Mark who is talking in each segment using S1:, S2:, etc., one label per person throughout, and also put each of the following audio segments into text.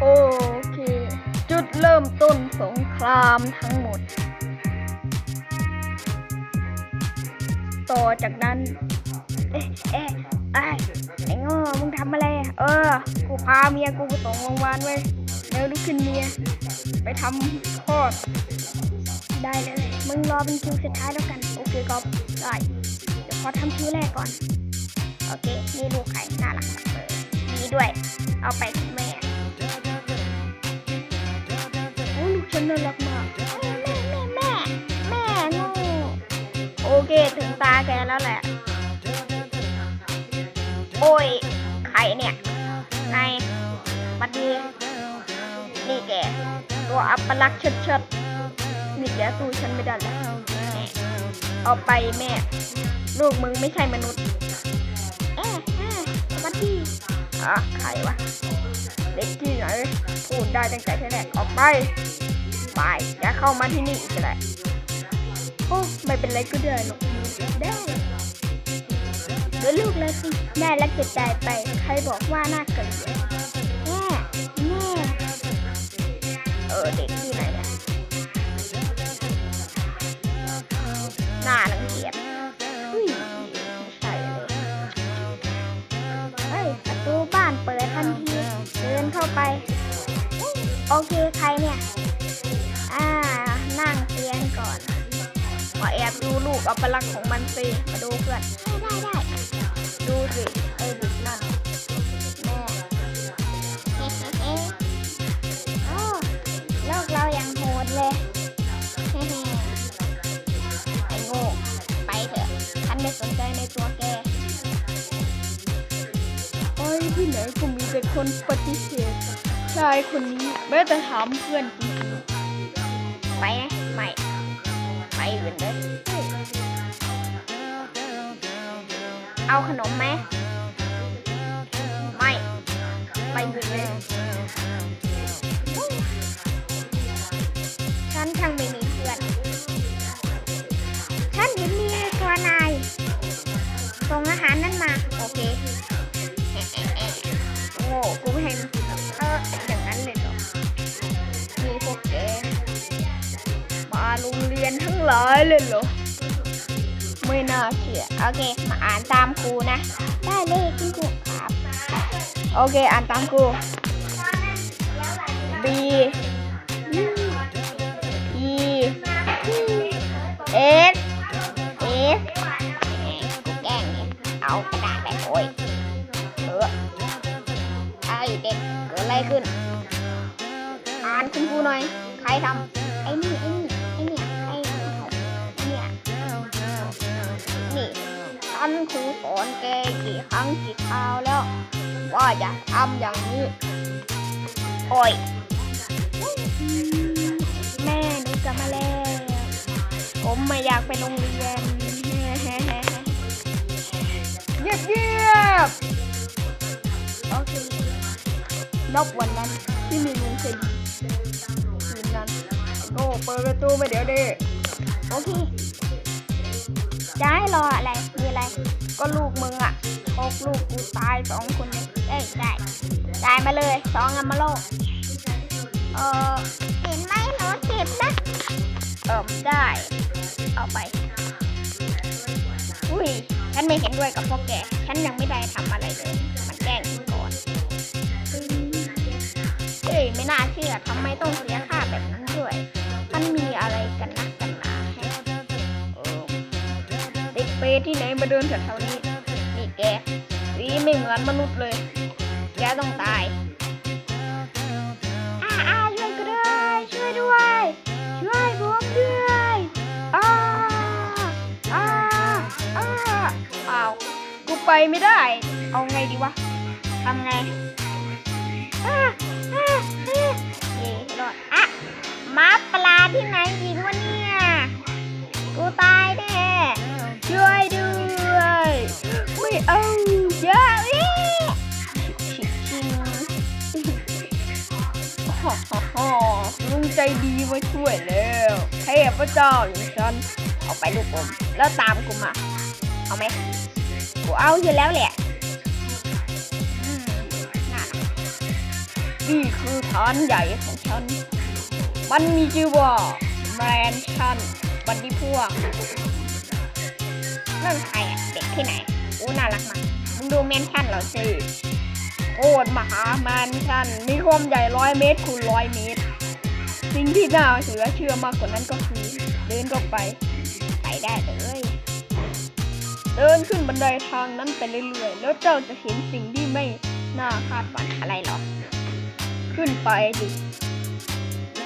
S1: โอเค จุดเริ่มต้นสงครามทั้งหมด ต่อจากนั้น เอ๊ะเอ๊ะไอ้ไอ้โง่มึงทำอะไรอะเออ กูพาเมียกูไปส่งโรงพยาบาลเว้ยเร็วลุกขึ้นเมีย ไปทำคลอด ได้เลย มึงรอเป็นคิวสุดท้ายแล้วกัน โอเคก๊อฟได้เดี๋ยวขอทำคิวแรกก่อน โอเค นี่ลูกไข่น่ารักมากเลยมีด้วย เอาไปถึงแม่ันน่ารักมากแม่แม่แม่แม่แม่งูโอเคถึงตาแกแล้วแหละ โอ้ยใครเนี่ยนายบัดดีนี่แกตัวอัปลักษณ์เชิดๆนี่แกสู้ฉันไม่ได้แล้วแม่เอาไปแม่ ลูกมึงไม่ใช่มนุษย์เอ๊ะสวัสดีอะใครวะเด็กที่ไหนพูดได้ตั้งแต่แรกออกไป ไปอย่าเข้ามาที่นี่อีกเลยโอ้ไม่เป็นไรก็ได้หรอกได้เดี๋ยวลูกแล้วสิแม่รักจะตายไปใครบอกว่าน่าเกลียดแม่แม่เออเด็กที่ไหนเนี่ยน่ารังเกียจเฮ้ยไม่ใช่เลยเฮ้ยประตูบ้านเปิดทันทีเดินเข้าไป โอเคใครเนี่ย ดูลูกอัปลักษณ์ของมันสิมาดูเพื่อนได้ได้ได้ดูสิไอ้เด็กนั่นแม่เฮ้เฮ้เฮ้โอ้โลกเรายังโหดเลยเฮ้เฮ้ไอ้โง่ไปเถอะฉันไม่สนใจในตัวแกไปที่ไหนก็มีแต่คนปฏิเสธชายคนนี้แม้แต่ถามเพื่อนจริงๆไปไห เอาขนมไหม ไม่ ไปอื่นเลยฉันช่างไม่มีเพื่อน ฉันเห็นมีตัวนายส่งอาหารนั่นมา โอเคโง่กูไม่ให้มันกินเอออย่างนั้นเลยเหรอมีพวกแกมาโรงเรียนทั้งหลายเลยเหรอ ไม่น่าเชื่อโอเค มาอ่านตามครูนะ ได้เลยคุณครูครับ โอเค อ่านตามครู B E S S กูแกล้งเนี่ยเอากระดาษไปโอ้ยเออไอเด็กเกิดอะไรขึ้น อ่านคุณครูหน่อย ใครทำไอ้นี่ไอ้นี่ ท่านครูสอนแกกี่ครั้งกี่คราวแล้ว ว่าอย่าทำอย่างนี้โอ้ยแม่หนูกลับมาแล้ว ผมไม่อยากไปโรงเรียนเงียบเงียบโอเคนอกวันนั้นที่มีลุงเคยคืนนั้นโอ้เปิดประตูไปเดี๋ยวดิโอเค จะให้รออะไรมีอะไร ก็ลูกมึงอะพกลูกกูตายสองคนเลยเอ้ยได้ได้มาเลยสองอัมมาโลเออเห็นไหมหนูเจ็บนะ เออได้ เอาไป อุ้ยฉันไม่เห็นด้วยกับพวกแก ฉันยังไม่ได้ทำอะไรเลย มันแกล้งฉันก่อนเอ้ย ไม่น่าเชื่อทำไมต้องเสียค่าแบบนั้นด้วย มันมีอะไรกันนะ เด็กเปรตที่ไหนมาเดินแถวๆนี้ นี่แกสีไม่เหมือนมนุษย์เลย แกต้องตายอาอาช่วยกูด้ช่วยด้วย ช่วยผมด้วยอ้าอ้าอ้าอ้าวกูไปไม่ได้ เอาไงดีวะทำไงอะอะอะเย่รอดอะมาปลาที่ไหนอีกวะนี่ ฮ่าฮ่าฮ่าลุงใจดีมาช่วยแล้วเทพเจ้าอย่างฉันเอาไปลูกผมแล้วตามกูมา เอาไหมกูเอาอยู่แล้วแหละน่ารักนี่คือฐานใหญ่ของฉัน มันมีชื่อว่าแมนชั่นบันดีพวกนั่นใครอะเด็กที่ไหนอู้น่ารักมากมึงดูแมนชั่นเหราสิ โคตรมหาแมนชันมีความใหญ่ร้อยเมตรคูณร้อยเมตร สิ่งที่น่าเหลือเชื่อมากกว่านั้นก็คือ เดินเข้าไปไปได้เลยเดินขึ้นบันไดทางนั้นไปเรื่อยๆ แล้วเจ้าจะเห็นสิ่งที่ไม่น่าคาดฝันอะไรหรอกขึ้นไปดิ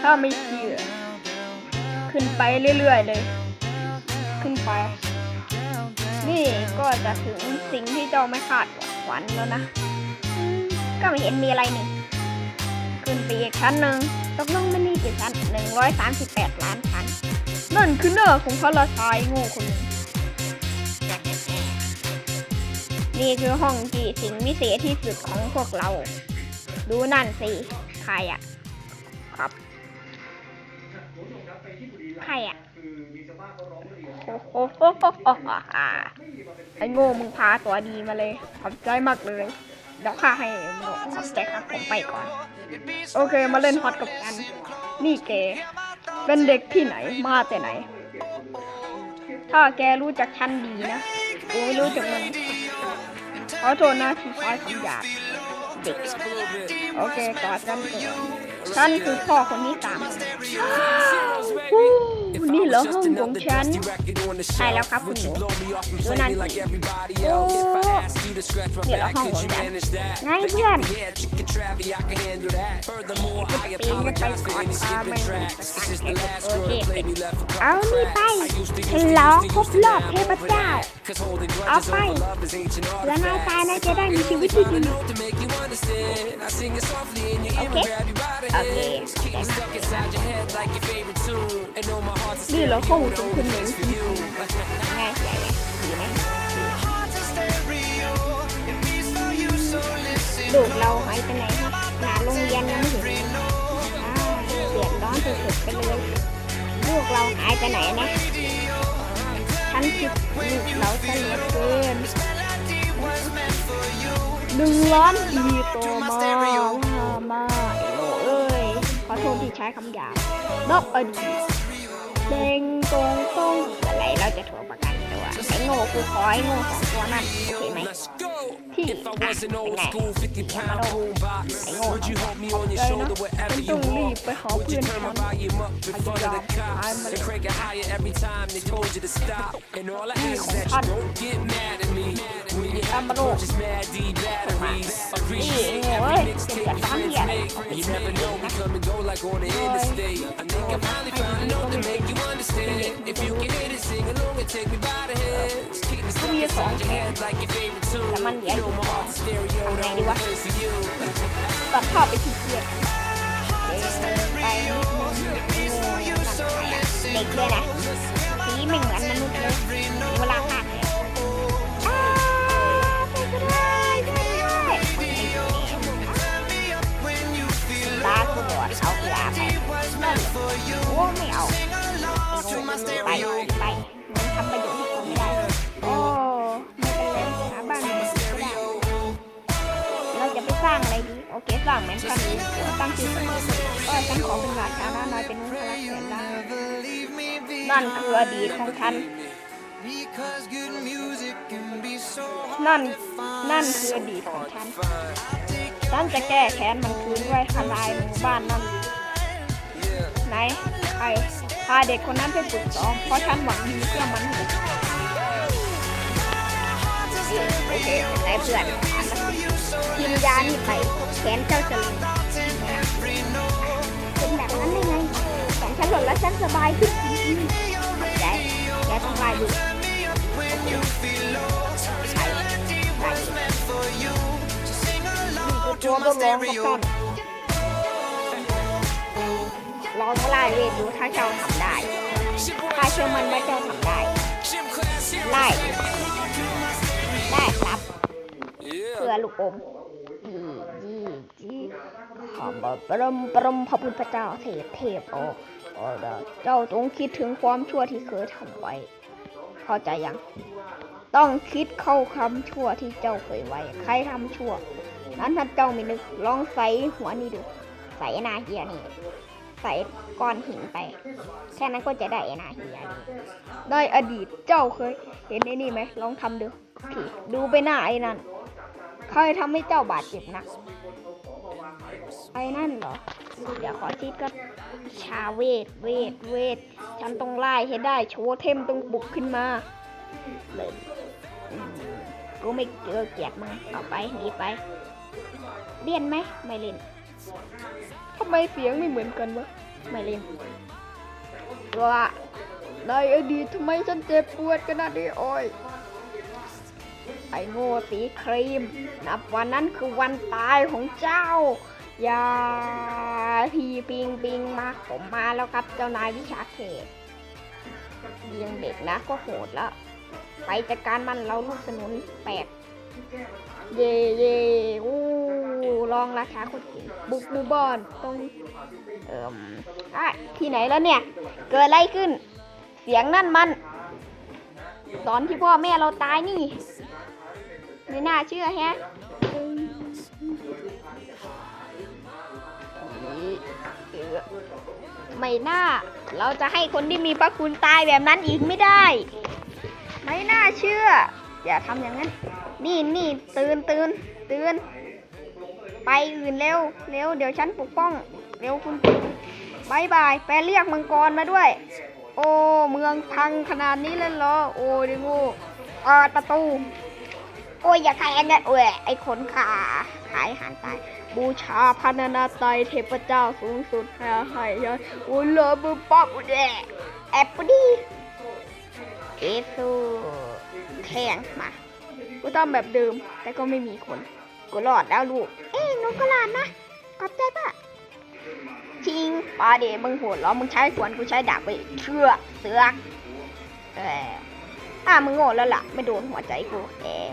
S1: ถ้าไม่เชื่อ ขึ้นไปเรื่อยๆเลย ขึ้นไป นี่ก็จะถึงสิ่งที่เจ้าไม่คาดฝันแล้วนะ ก็ไม่เห็นมีอะไรนี่ขึ้นไปอีกชั้นหนึ่งตกลงมันมีกี่ชั้นหนึ่งร้อยสามสิบแปดล้านชั้น นั่นคือหน้าของพระราชายโง่คนนึงนี่คือห้องที่สิ่งวิเศษที่สุดของพวกเรา ดูนั่นสิ ใครอะ ครับ ใครอะโอ้โหโอ้โหโอ้โหอ่าไอ้โง่มึงพาตัวดีมาเลย ขอบใจมากเลย เดี๋ยวข้าให้มึงขอบใจครับผมไปก่อน โอเคมาเล่นฮอตกับกัน นี่แก เป็นเด็กที่ไหนมาแต่ไหน ถ้าแกรู้จักฉันดีนะกูไม่รู้จักมึงขอโทษนะที่ใช้คำหยาบเด็กโอเคกอดกันก่อน ฉันคือพ่อคนที่สามวู้นี่เหรอห้องของฉันใช่แล้วครับคุณหนูดูนั่นสิโอ้นี่เหรอห้องของฉันไงเพื่อนปีนกันไปก่อนตาไม่โอเคเอานี่ไปฉลองครบรอบเทพเจ้าเอาไปแล้วนายตายนายจะได้มีชีวิตที่ดีโอเคนี่เราห้องของคุณเหม็นจริงๆง่ายใหญ่เลยดีไหมลูกเราหายไปไหนครับหาโรงเรียนยังไม่ถึงอ้าวเดือดร้อนสุดๆไปเลยลูกเราหายไปไหนนะฉันคิดลูกเราเสลือเกินหนึ่งล้านทีโตมาว่ามาไอ้โง่เออ โทษที่ใช้คำหยาบนอกอดีตเด้งตรงตรงอะไรเราจะโทรประกันตัวไอ้โง่กูขอไอ้โง่สองตัวนั่นโอเคไหมที่อะเป็นไงอย่ามาโดนไอ้โง่สองตัวเลยนะฉันต้องรีบไปหาเพื่อนฉันพยายามหายมาเลยนี่ของท่าน ตามมาโลกมานี่เองเว้ยเสียตามเหี้ยอะไรเอาไปเลยนะโอ้ยก็มีสองแขนแต่มันเหลืออยู่สองทำไงดีวะตัดภาพไปที่เกียร์เดินไปนิดนึงโง่นั่นใครอะเด็กเลยนะสีไม่เหมือนมนุษย์เลยเวลาหัก โอ้ไม่เอาไปไปมันทำประโยชน์ให้คนไม่ได้ โอ้ไม่เป็นไรหาบ้านใหม่ก็ได้เราจะไปสร้างอะไรดี โอเคสร้างแมนชั่นนี้ตั้งชื่อสักก็ฉันขอเป็นราชาหน้าน้อยเป็นพระแสนล่างนั่นคืออดีตของฉันนั่นนั่นคืออดีตของฉัน ฉันจะแก้แค้นมันคืนด้วยทลายหมู่บ้านนั่น ไหนใครพาเด็กคนนั้นไปฝึกซ้อมเพราะฉันหวังดีเพื่อมันโอเคเป็นเพื่อนกินยานี่ไปแขนเจ้าจะลงเป็นแบบนั้นได้ไงแขนฉันหล่นแล้วฉันสบายขึ้นจริงๆขอบใจแกต้องลายอยู่ใช่ลายอยู่นี่คือตัวบวมร้องกับท่าน ลองไล่เวทดูถ้าเจ้าทำได้ถ้าเชื่อมันว่าเจ้าทำได้ไล่ได้ครับเพื่อลูกอมจีจีจีขอบปรมปรมพระพุทธเจ้าเทพเทพโอโอ้เจ้าจงคิดถึงความชั่วที่เคยทำไว้ เข้าใจยัง ต้องคิดเข้าคำชั่วที่เจ้าเคยไว้ ใครทำชั่ว นั้นถ้าเจ้าไม่นึกลองใส่หัวนี่ดู ใส่นาเฮียนี่ ใส่ก้อนหินไป แค่นั้นก็จะได้ไอ้นาเฮียนี่ได้อดีตเจ้าเคย เห็นไอ้นี่ไหมลองทำดูผีดูไปหน้าไอ้นั่นเคยทำให้เจ้าบาดเจ็บนักไอ้นั่นเหรอ เดี๋ยวขอชิดก็ชาเวทเวทเวทฉันต้องไล่ให้ได้โชว์เทมต้องบุกขึ้นมาเลยกูไม่เจอเกียดมึงต่อไปหนีไปเล่นไหมไม่เล่น ทำไมเสียงไม่เหมือนกันวะ ไม่เล่นว่าในอดีตทำไมฉันเจ็บปวดขนาดนี้โอ้ยไอ้โง่สีครีม นับวันนั้นคือวันตายของเจ้า อย่าพีปิงปิงมาผมมาแล้วครับเจ้านายวิชาเขตยังเด็กนะก็โหดแล้ว ไปจัดการมันเราลูกสนุนแปดเย่เย่อู้ รองราชาคนก่งบุกหมูบอนตรงเอ่มอะที่ไหนแล้วเนี่ย เกิดอะไรขึ้น เสียงนั่นมัน ตอนที่พ่อแม่เราตายนี่ ไม่น่าเชื่อแฮะไม่น่า เราจะให้คนที่มีพระคุณตายแบบนั้นอีกไม่ได้ ไม่น่าเชื่อ อย่าทำอย่างนั้น นี่นี่ตื่นตื่นตื่น ไปอื่นเร็วเร็วเดี๋ยวฉันปกป้อง เร็วคุณบายบายไปเรียกมังกรมาด้วย โอ้เมืองพังขนาดนี้เลยเหรอ โอ้ดิงูเปิดประตู โอ้ยอย่าแทงกันโอ้ยไอ้คนขาขายหารตายบูชาพระนานาไตเทพเจ้าสูงสุดให้ให้ยายโอ้ยเลอมือป๊อบอุดแดแอปปดีเอซูแทงมา กูทำแบบเดิม แต่ก็ไม่มีคน กูรอดแล้วลูก เอ้ยห นูก็รอดนะขอบใจป่ะจริงปาเดมึงโหดเหรอ มึงใช้ขวานกูใช้ดาบไปเชื่อเสือกเอออะมึงโง่แล้วล่ะ ไม่โดนหัวใจกูเอ๊ะ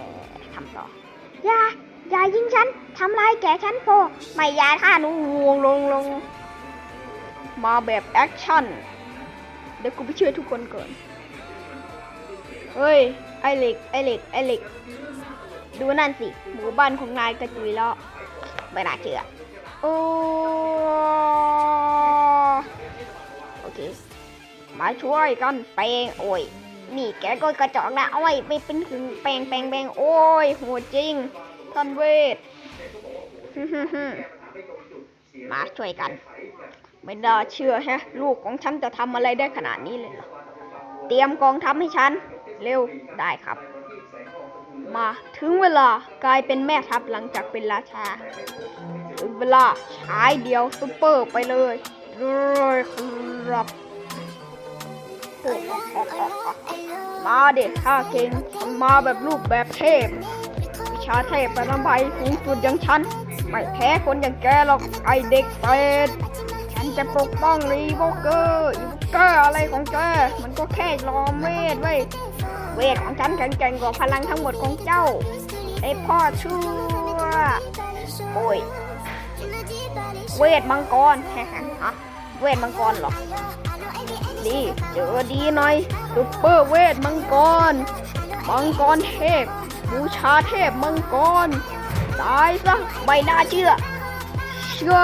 S1: ทำต่อ อย่า อย่ายิงฉัน ทำลายแกฉันโฟไม่ยาท่าหนูวงลงลง มาแบบแอคชั่น เดี๋ยวกูไปช่วยทุกคนก่อน เฮ้ย ไอเหล็ก ไอเหล็ก ไอเหล็ก ดูนั่นสิ หมู่บ้านของนายกระจุยแล้ว ไม่น่าเชื่อ โอ้โอเค มาช่วยกันแปลงโอ้ย นี่แกก็กระจอกนะโอ้ยไม่เป็นถึงแปลงแปลงแปลงโอ้ยโหดจริงท่านเวท มาช่วยกัน ไม่น่าเชื่อแฮะ ลูกของฉันจะทำอะไรได้ขนาดนี้เลยเหรอ เตรียมกองทัพให้ฉัน เร็วได้ครับ มาถึงเวลากลายเป็นแม่ทัพหลังจากเป็นราชาถึงเวลาใช้เดียวซุปเปอร์ไปเลยเลยครับมาเด็กข้าเก่งมาแบบรูปแบบเทพวิชาเทพประภัยสูงสุดอย่างฉัน ไม่แพ้คนอย่างแกหรอกไอเด็กเป็ดฉัน จะปกป้องรีโวเกอร์อีโวเกอร์อะไรของแกมันก็แค่ลอมเวทเว้ย เวทของฉันแข็งแกว่าพลังทั้งหมดของเจ้า ไอพ่อชั่ว โอ้ย เวทมังกรฮะฮะเวทมังกรเหรอ ดีเจอดีหน่อยซุปเปอร์เวทมังกร มังกรเทพ บูชาเทพมังกร ตายซะไม่น่าเชื่อ เชื่อ